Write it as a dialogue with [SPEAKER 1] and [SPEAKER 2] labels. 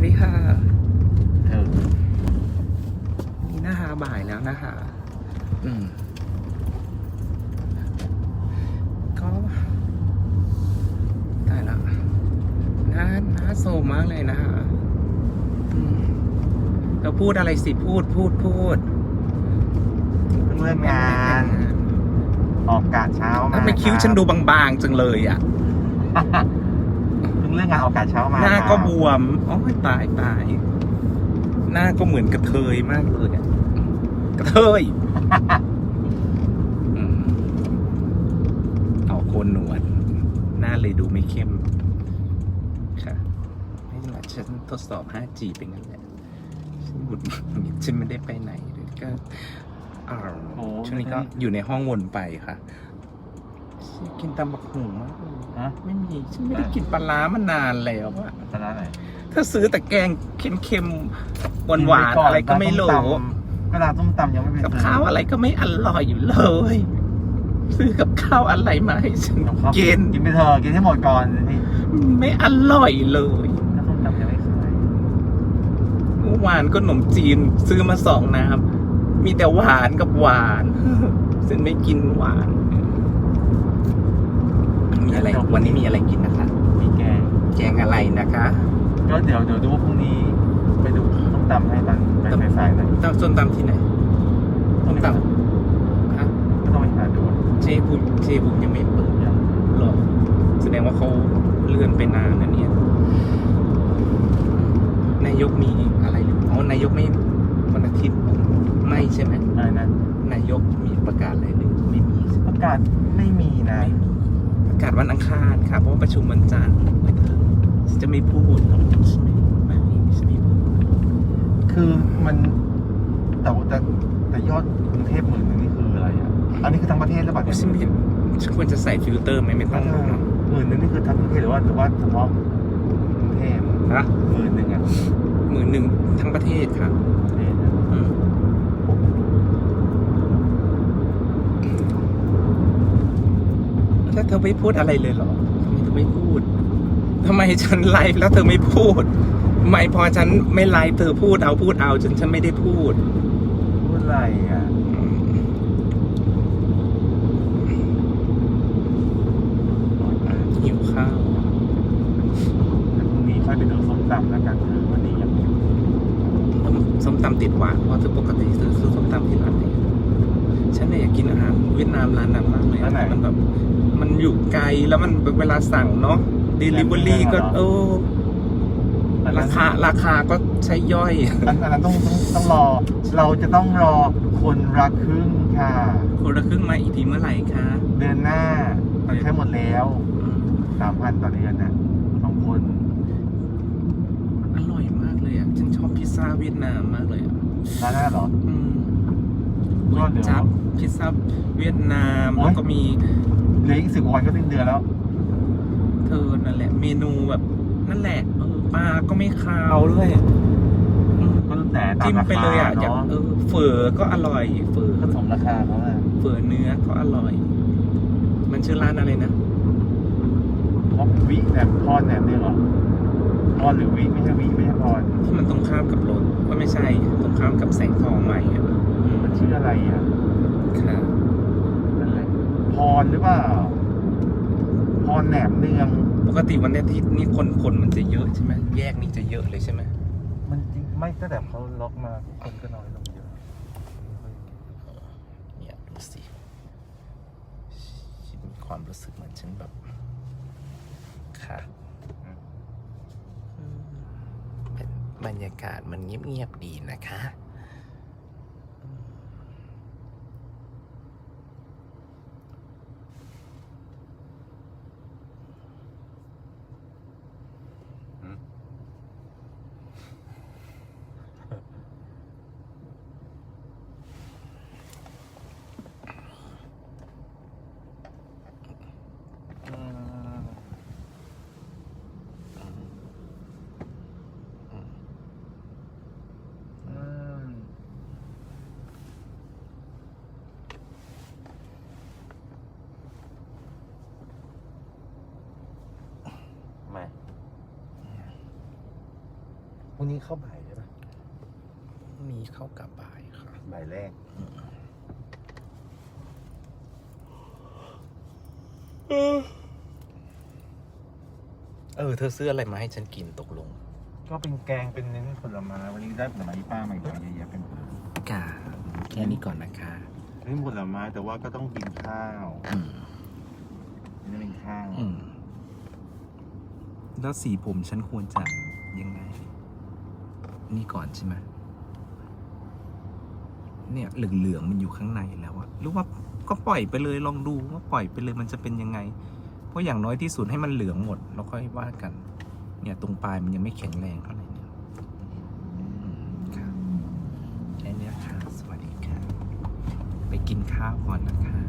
[SPEAKER 1] วัสดีค่ะ
[SPEAKER 2] เออ
[SPEAKER 1] นี่นะคะบ่ายแล้วนะคะ อืมก็ตายละน่าน่าโซมมากเลยนะคะอืมเธอพูดอะไรสิพูดพูดพูด
[SPEAKER 2] เพิ่งเลิกงาน ออกกะเช้ามา
[SPEAKER 1] ทำไมคิ้วฉันดูบางๆจังเลยอะ
[SPEAKER 2] เพิ่งเลิกงานออกกะเช้ามา
[SPEAKER 1] หน้าก็
[SPEAKER 2] ครับ
[SPEAKER 1] บวมโอ้ยตายตายหน้าก็เหมือนกระเทยมากเลยอะกระเทยอืมเอาโคนหนวด หน้าเลยดูไม่เข้ม ค่ะไม่เป็นไรฉันทดสอบ 5G เป็นงั้นแหละฉันหมุดหงิดฉันไม่ได้ไปไหนเลยก็อ้าว
[SPEAKER 2] โอ้
[SPEAKER 1] ช่วงนี้ก็อยู่ในห้องวนไปค่ะฉัน กินตำบักหุ่งมากเลย
[SPEAKER 2] ฮะ
[SPEAKER 1] ไม่มีฉันไม่ได้กินปลาร้ามานานแล้วอะ
[SPEAKER 2] ตอนนั้นไหน
[SPEAKER 1] ถ้าซื้อแต่แกงเค็มๆหวานๆอะไรก็ไม่รู้
[SPEAKER 2] ก็ร้านส้มตำยังไม่เป็น
[SPEAKER 1] กับข้าวอะไรก็ไม่อร่อยอยู่เลย ซื้อกับข้าวอะไรมาให้ฉัน
[SPEAKER 2] กับข้าว
[SPEAKER 1] กิน
[SPEAKER 2] กินไปเถอะกินให้หมดก่อนนี่
[SPEAKER 1] ไม่อร่อยเลย
[SPEAKER 2] ถ้าส้มตำยังไม่ขาย
[SPEAKER 1] เมื่อวานก็ขนมจีนซื้อมาสองน้ำมีแต่หวานกับหวาน ฉันไม่กินหวาน มีอะไร วันนี้มีอะไรกินนะคะ
[SPEAKER 2] มีแกง
[SPEAKER 1] แกงอะไรนะคะ
[SPEAKER 2] ก็เดี๋ยวเดี๋ยวดูว่าพรุ่งนี้ ไปดูส้มตำให้ตอนไปสายๆหน่อย
[SPEAKER 1] ตำส้มตำที่ไหนส้มตำฮะ
[SPEAKER 2] ก็ต้องไปหาดู
[SPEAKER 1] เชบุญเชบุญยังไม่เปิดหรอแสดงว่าเขาเลื่อนไปนานนะเนี่ยนายกมีอะไรหรืออ๋อนายกไม่วันอาทิตย์ไม่ใช่ไหม
[SPEAKER 2] อะไรนะ
[SPEAKER 1] นายกมีประกาศอะไรหรือไม่มีใช่ไหม
[SPEAKER 2] ประกาศไม่มีนะ
[SPEAKER 1] ไม่มี ประกาศวันอังคารค่ะ เพราะว่าประชุมวันจันทร์ไว้เถอะฉันจะไม่พูดไม่ไม่ไม่ฉันไม่พูด
[SPEAKER 2] คือมันแต่ว่าแต่แต่ยอดกรุงเทพหมื่นหนึงนี่คืออะไรอะ อันนี้คือทั้งประเทศหรือเปล่าเนี่ย
[SPEAKER 1] ฉันไม่ฉันควรจะใส่ฟิลเตอร์ไหมไม่ต้อง
[SPEAKER 2] หมื่นหนึงนี่คือทั้งประเทศหรือว่าหรือว่าเฉพาะกรุงเทพ
[SPEAKER 1] นะ
[SPEAKER 2] หมื่นหนึงอะ
[SPEAKER 1] หมื่นหนึ่งทั้งประเทศค่ะ
[SPEAKER 2] ประเทศอะ
[SPEAKER 1] อืม แล้วเธอไม่พูดอะไรเลยเหรอทำไมเธอไม่พูดทำไมฉันไลฟ์แล้วเธอไม่พูดทำไมพอฉันไม่ไลฟ์เธอพูดเอาพูดเอาจนฉันไม่ได้พูด
[SPEAKER 2] พูดอะไรอะ
[SPEAKER 1] อืมหิวข้าว
[SPEAKER 2] แล้วพรุ่งนี้ค่อยไปดูส้มตำแล้วกันคือวันนี้ยัง
[SPEAKER 1] ส้มตำติดหวานเพราะเธอปกติซื้อซื้อส้มตำที่ร้านไหน ฉันเนี่ยอยากกินอาหารเวียดนามร้านนั้นมากเลยอะมันแบบมันอยู่ไกลแล้วมันเวลาสั่งเนาะ d ดลิเวอรี่ก็เออ
[SPEAKER 2] อัน
[SPEAKER 1] รา
[SPEAKER 2] นั้น
[SPEAKER 1] คาราคาก็ใช้ย่อย
[SPEAKER 2] อันอันนั้นต้องต้องต้องรอ เราจะต้องรอคนรักครึ่งค่ะ
[SPEAKER 1] คนละครึ่งมาอีกทีเมื่อไหร่คะ
[SPEAKER 2] เดือนหน้ามันใช้หมดแล้ว
[SPEAKER 1] อืม
[SPEAKER 2] สามพันต่อเดือนนะสองคน
[SPEAKER 1] อร่อยมากเลยอะ ฉันชอบพิซซ่าเวียดนามมากเลยอะ
[SPEAKER 2] ร้านหน้าเหรอ
[SPEAKER 1] อืม
[SPEAKER 2] ก็เดี๋ยว
[SPEAKER 1] จับพิซซ่าเวียดนาม
[SPEAKER 2] โอ๊ย
[SPEAKER 1] แล้วก็มี
[SPEAKER 2] เหลืออีกสิบวันก็สิ้นเดือนแล้ว
[SPEAKER 1] เธอนั่นแหละ เมนูแบบนั่นแหละเออปลาก็ไม่คาวด้วยอืม
[SPEAKER 2] ก็แต่ตาม
[SPEAKER 1] จิ้ม
[SPEAKER 2] รา
[SPEAKER 1] ไป
[SPEAKER 2] คา
[SPEAKER 1] เลยอะอยาก
[SPEAKER 2] เนาะ
[SPEAKER 1] เออเฝอก็อร่อยเฝอ
[SPEAKER 2] ก็สมราคาเขาอะ
[SPEAKER 1] เฝอเนื้อก็อร่อย มันชื่อร้านอะไรนะ
[SPEAKER 2] เพราะวิแบบพรแหนมเนี่ยเหรอพรหรือวิไม่ใช่วิไม่ใช่พร
[SPEAKER 1] ที่มันตรงข้ามกับรถก็ไม่ใช่ตรงข้ามกับแสงทองใหม่อะอื ม
[SPEAKER 2] มันชื่ออะไรอะ
[SPEAKER 1] ค่ะ
[SPEAKER 2] นั่นแหละพรหรือเปล่าพรแหนมเนือง
[SPEAKER 1] ปกติวันอาทิตย์นี่คนคนมันจะเยอะใช่ไหมแยกนี่จะเยอะเลยใช่ไหม
[SPEAKER 2] มันจริงไม่ตั้งแต่เขาล็อกมาคนก็น้อยลงเยอะ
[SPEAKER 1] เนี่ยดูสิฉันมีความรู้สึกเหมือนฉันแบบค่ะอืมเป็นบรรยากาศมันเงียบๆดีนะคะ
[SPEAKER 2] อืมอืม รุ่ง นี้เข้าบ่ายใช่ปะ
[SPEAKER 1] มีเข้ากับบ่ายค่ะ
[SPEAKER 2] บ่ายแรก
[SPEAKER 1] เออ เธอซื้ออะไรมาให้ฉันกินตกลง
[SPEAKER 2] ก็เป็นแกงเป็นเน้นผลไม้วันนี้ได้ผลไม้ที่ป้ามาอีกแล้วเยอะแยะเป็นหมดเลย
[SPEAKER 1] กาแค่นี้ก่อนนะคะ
[SPEAKER 2] นี่ผลไม้แต่ว่าก็ต้องกินข้าว
[SPEAKER 1] อืม
[SPEAKER 2] นี่เป็นข้าว
[SPEAKER 1] อืมแล้วสีผมฉันควรจะยังไง นี่ก่อนใช่ไหมเนี่ยเหลืองๆมันอยู่ข้างในแล้วอะหรือว่าก็ปล่อยไปเลยลองดูว่าปล่อยไปเลยมันจะเป็นยังไง เพราะอย่างน้อยที่สุดให้มันเหลืองหมดแล้วค่อยว่ากัน เนี่ยตรงปลายมันยังไม่แข็งแรงเท่าไหร่เนี่ยอืมครับแค่นี้ค่ะ สวัสดีค่ะ ไปกินข้าวก่อนนะคะ